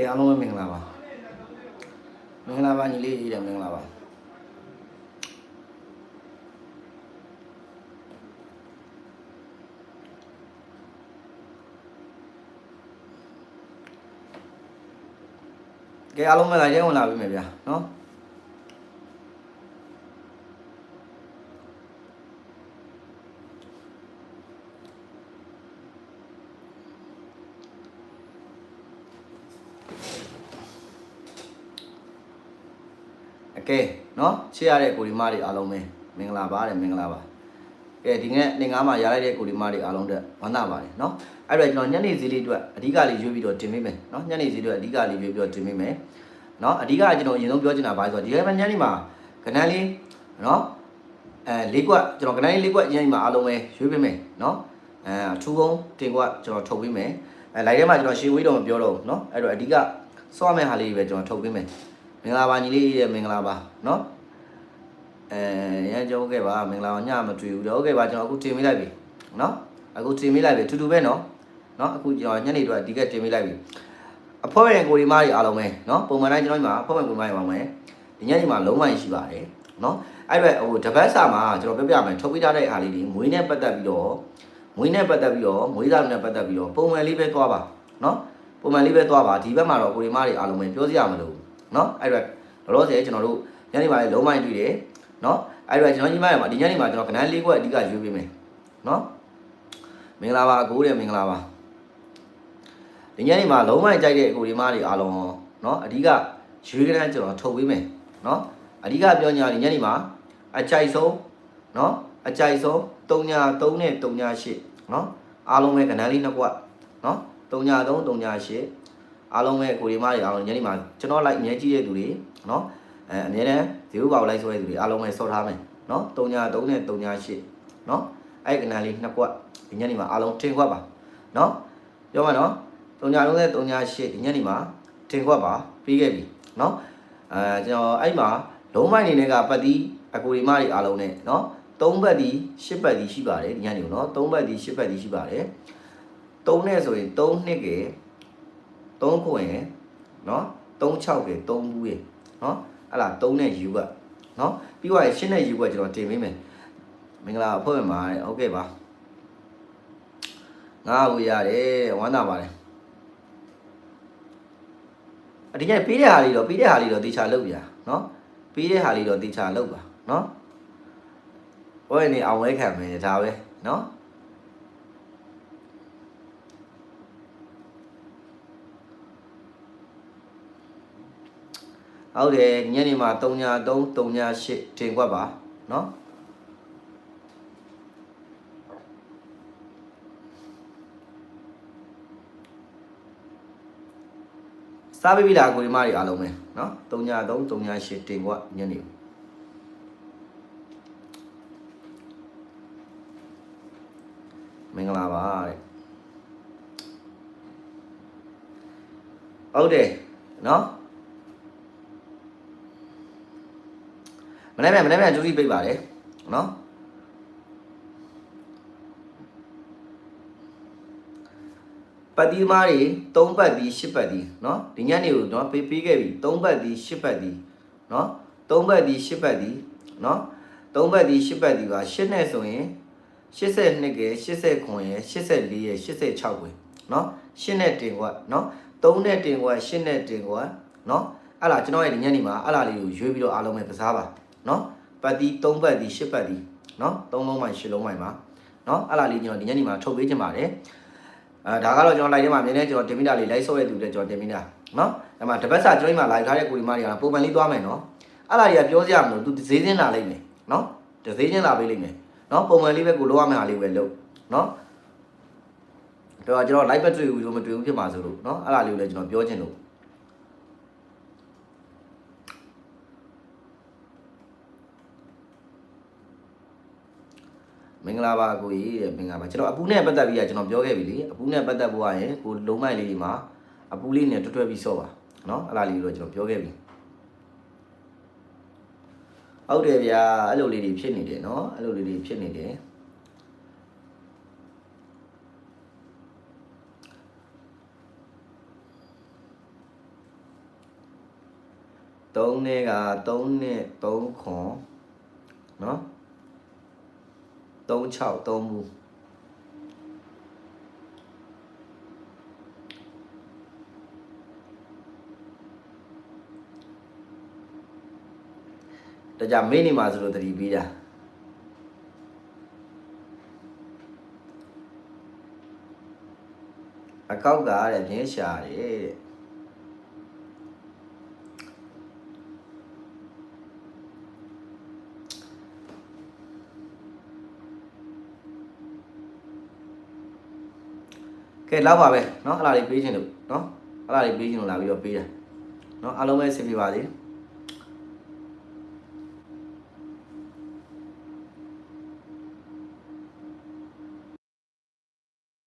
ကဲအားလုံးပဲမင်္ဂလာပါမင်္ဂလာပါညီလေးကြီးတယ်မင်္ဂလာပါကဲအားလုံးပဲလာရဲဝင်လာပြီမယ်ဗျာနော်အ ကဲနော်ချစ်ရတဲ့ကိုဒီမတွေအားလုံးပဲမင်္ဂလာပါတဲ့မင်္ဂလာပါကဲဒီနေ့နေငါမှာရလိုက်တဲ့ကိုဒီမတွေအားလုံးတက်ဝမ်းသာပါတယ်နော်အဲ့တော့ကျွန်တော်ညနေစီးလေးအတွက်အဓိကလေးရွေးပြီးတော့တင်ပေးမယ်နော်ညနေစီးအတွက်အဓိကလေးရွေးပြီးတော့တင်ပေးမယ်နော်အဓိကကျွန်တော်အရင်ဆုံးပြောချင်တာပါဆိုတော့ဒီကနေ့ညနေမှာကဏ္ဍလေးနော်အဲလေးကွက်ကျွန်တော်ကဏ္ဍလေးလေးကွက်ညနေမှာအားလုံးပဲရွေးပေးမယ်နော်အဲအထူးကုန်းတင်ကွက်ကျွန်တော်ထုတ်ပေးမယ်အဲလိုက်ထဲမှာကျွန်တော်ရှေးဝေးတော့မပြောတော့ဘူးနော်အဲ့တော့အဓိကစောရမယ့်ဟာလေးတွေပဲကျွန်တော်ထုတ်ပေးမယ်မ င်္ဂလာပါညီလေးရဲ့မင်္ဂလာပါနော်အဲရန်ကြုံခဲ့ပါမင်္ဂလာပါညမတွေ့ဘူးတော့ဟုတ်ကဲ့ပါကျွန်တော်အခုတင်ပေးလိုက်ပြီနော်အခုတင်ပေးလိုက်ပြီတူတူပဲနော်နော်အခုကျွန်တော်ညနေတော့ဒီကတင်ပေးလိုက်ပြီအဖွဲ့ဝင်ကိုဒီမားတွေအားလုံးပဲနော်ပုံမှန်တိုင်းကျွန်တော်ဒီမှာအဖွဲ့ဝင်ကိုဒီမားတွေပါမယ်ဒီညနေမှာလုံးဝရှိပါတယ်နော်အဲ့ပဲဟိုတပတ်စာမှာကျွန်တော်ပြောပြမယ်ထုတ်ပြထားတဲ့အားလေးတွေမွေးနဲ့ပတ်သက်ပြီးတော့မွေးနဲ့ပတ်သက်ပြီးတော့မွေးသားနဲ့ပတ်သက်ပြီးတော့ပုံမှန်လေးပဲသွားပါနော်ပုံမှန်လေးပဲသွားပါဒီဘက်မှာတော့ကိုရီမားတွေအားလုံးပဲပြောစရာမလို နော်အဲ့တော့လောလောဆယ်ကျွန်တော်တို့ညနေပိုင်းလုံးပိုင်းတွေ့တယ်နော်အဲ့တော့ကျွန်တော်ညီမတွေမှာဒီညနေမှာကျွန်တော်ကနန်းလေးခွက်အဓိကယူပေးမယ်နော်မင်္ဂလာပါအကိုတဲ့မင်္ဂလာပါဒီညနေမှာလုံးပိုင်းကြိုက်တဲ့အကိုဒီမတွေအားလုံးနော်အဓိကရွေးကနန်းကျွန်တော်ထုတ်ပေးမယ်နော်အဓိကပြောညာဒီညနေမှာအကြိုက်ဆုံးနော်အကြိုက်ဆုံး3ညာ3နဲ့3ညာ8နော်အားလုံးပဲကနန်းလေးနှစ်ခွက်နော်3ညာ3 3ညာ8 အားလုံးပဲကိုရီမားတွေအားလုံးညနေမှာကျွန်တော် live အများကြီးရဲ့သူတွေနော်အဲအများတန်းဇီရိုပါကို live ဆွဲတဲ့သူတွေအားလုံးပဲဆော့ထားမယ်နော်3ညာ3နဲ့3ညာ8နော်အဲ့ကနာလေးနှစ်ကွက်ဒီညနေမှာအားလုံးထင်ခွက်ပါနော်ပြောမှာနော်3ညာ3နဲ့3ညာ8ဒီညနေမှာထင်ခွက်ပါပြီးခဲ့ပြီနော်အဲကျွန်တော်အဲ့မှာလုံးမိုက်နေတဲ့ကပတ်တီးအကူရီမားတွေအားလုံးနဲ့နော်3ဘက်ဒီ10ဘက်ဒီရှိပါတယ်ဒီညနေကိုနော်3ဘက်ဒီ10ဘက်ဒီရှိပါတယ်3နဲ့ဆိုရင်3နှစ်ကဲ 3ခွင်နော်3 6က3ဘူးရေနော်အဲ့လား3နဲ့ U ကနော်ပြီးသွားရင်ရှင်းနဲ့ U ကကျွန်တော်တင်ပေးမယ်မင်္ဂလာအဖွဲ့ဝင်ပါဟုတ်ကဲ့ပါငါ့ကိုရတယ်ဝမ်းသာပါတယ်အဒီကနေ့ပေးတဲ့ဟာလေးတော့ပေးတဲ့ဟာလေးတော့တေချာလုပ်ပြနော်ပေးတဲ့ဟာလေးတော့တေချာလုပ်ပါနော်ဟိုနေအောင်ဝဲခံမယ်ဒါပဲနော် ဟုတ်တယ်ညနေမှာ3ညာ3 3ညာ8တင်ခွက်ပါနော်စားပြီးပြီလားကိုဒီမတွေအားလုံးပဲနော်3ညာ3 3ညာ8တင်ခွက်ညနေမင်္ဂလာပါတဲ့ဟုတ်တယ်နော် မနေ့ကမနေ့ကကျူစီပိတ်ပါတယ်နော်ပတ်တီးမားတွေ3ပတ်ဒီ10ပတ်ဒီနော်ဒီညနေကိုနော်ပေးပေးခဲ့ပြီ3ပတ်ဒီ10ပတ်ဒီနော်3ပတ်ဒီ10ပတ်ဒီနော်3ပတ်ဒီ10ပတ်ဒီပါ10နဲ့ဆိုရင်82ကဲ80ခွန်ရယ်84ရယ်86ခွင်နော်10နဲ့တင်ကွက်နော်3နဲ့တင်ကွက်10နဲ့တင်ကွက်နော်အဲ့လားကျွန်တော်ရဲ့ဒီညနေမှာအဲ့လားလေးကိုရွေးပြီးတော့အားလုံးပဲကစားပါ နော်ပတ်တီ3ပတ်တီ10ပတ်တီနော်3လုံးမှ10လုံးမှပါနော်အဲ့လားလေးကျွန်တော်ဒီညနေမှာထုတ်ပေးခြင်းပါတယ်အဲဒါကတော့ကျွန်တော် live ထဲမှာမြင်နေကျွန်တော်တင်မိတာလေး live ဆော့ရတဲ့သူတွေကျွန်တော်တင်မိတာနော်အဲ့မှာတပတ်စာကျွန်တော်ဒီမှာ live ထားတဲ့ကိုဒီမတွေကပုံမှန်လေးသွားမယ်နော်အဲ့လားတွေကပြောစရာမလိုသူဈေးချင်းလာလိမ့်မယ်နော်ဈေးချင်းလာပေးလိမ့်မယ်နော်ပုံမှန်လေးပဲကိုလိုရမယ့်ဟာလေးပဲလုပ်နော်တော့ကျွန်တော် live ပဲတွေ့ဘူးလို့မတွေ့ဘူးဖြစ်မှာဆိုလို့နော်အဲ့လားလေးကိုလည်းကျွန်တော်ပြောချင်လို့ မင်္ဂလာပါကိုကြီးတဲ့မင်္ဂလာပါကျွန်တော်အပူနဲ့ပတ်သက်ပြီးကကျွန်တော်ပြောခဲ့ပြီလေအပူနဲ့ပတ်သက်ဖို့ကရင်ကိုလုံးမိုက်လေးဒီမှာအပူလေးနဲ့တွတ်တွဲပြီးဆော့ပါเนาะအဲ့လားလေးတော့ကျွန်တော်ပြောခဲ့ပြီဟုတ်တယ်ဗျာအဲ့လိုလေးတွေဖြစ်နေတယ်เนาะအဲ့လိုလေးတွေဖြစ်နေတယ် 3နဲ့က3နဲ့3ခွန်နော်3 6 3ဘူးတကြမင်းနေမှာဆိုလို့တတိပေးတာအကောက်ကတဲ့မြင်းရှာတယ်တဲ့ ကဲလောက်ပါပဲเนาะအဲ့ဒါလေးပေးခြင်းလို့เนาะအဲ့ဒါလေးပေးခြင်းလို့လာပြီးတော့ပေးတာเนาะအားလုံးပဲဆင်ပြေပါစေ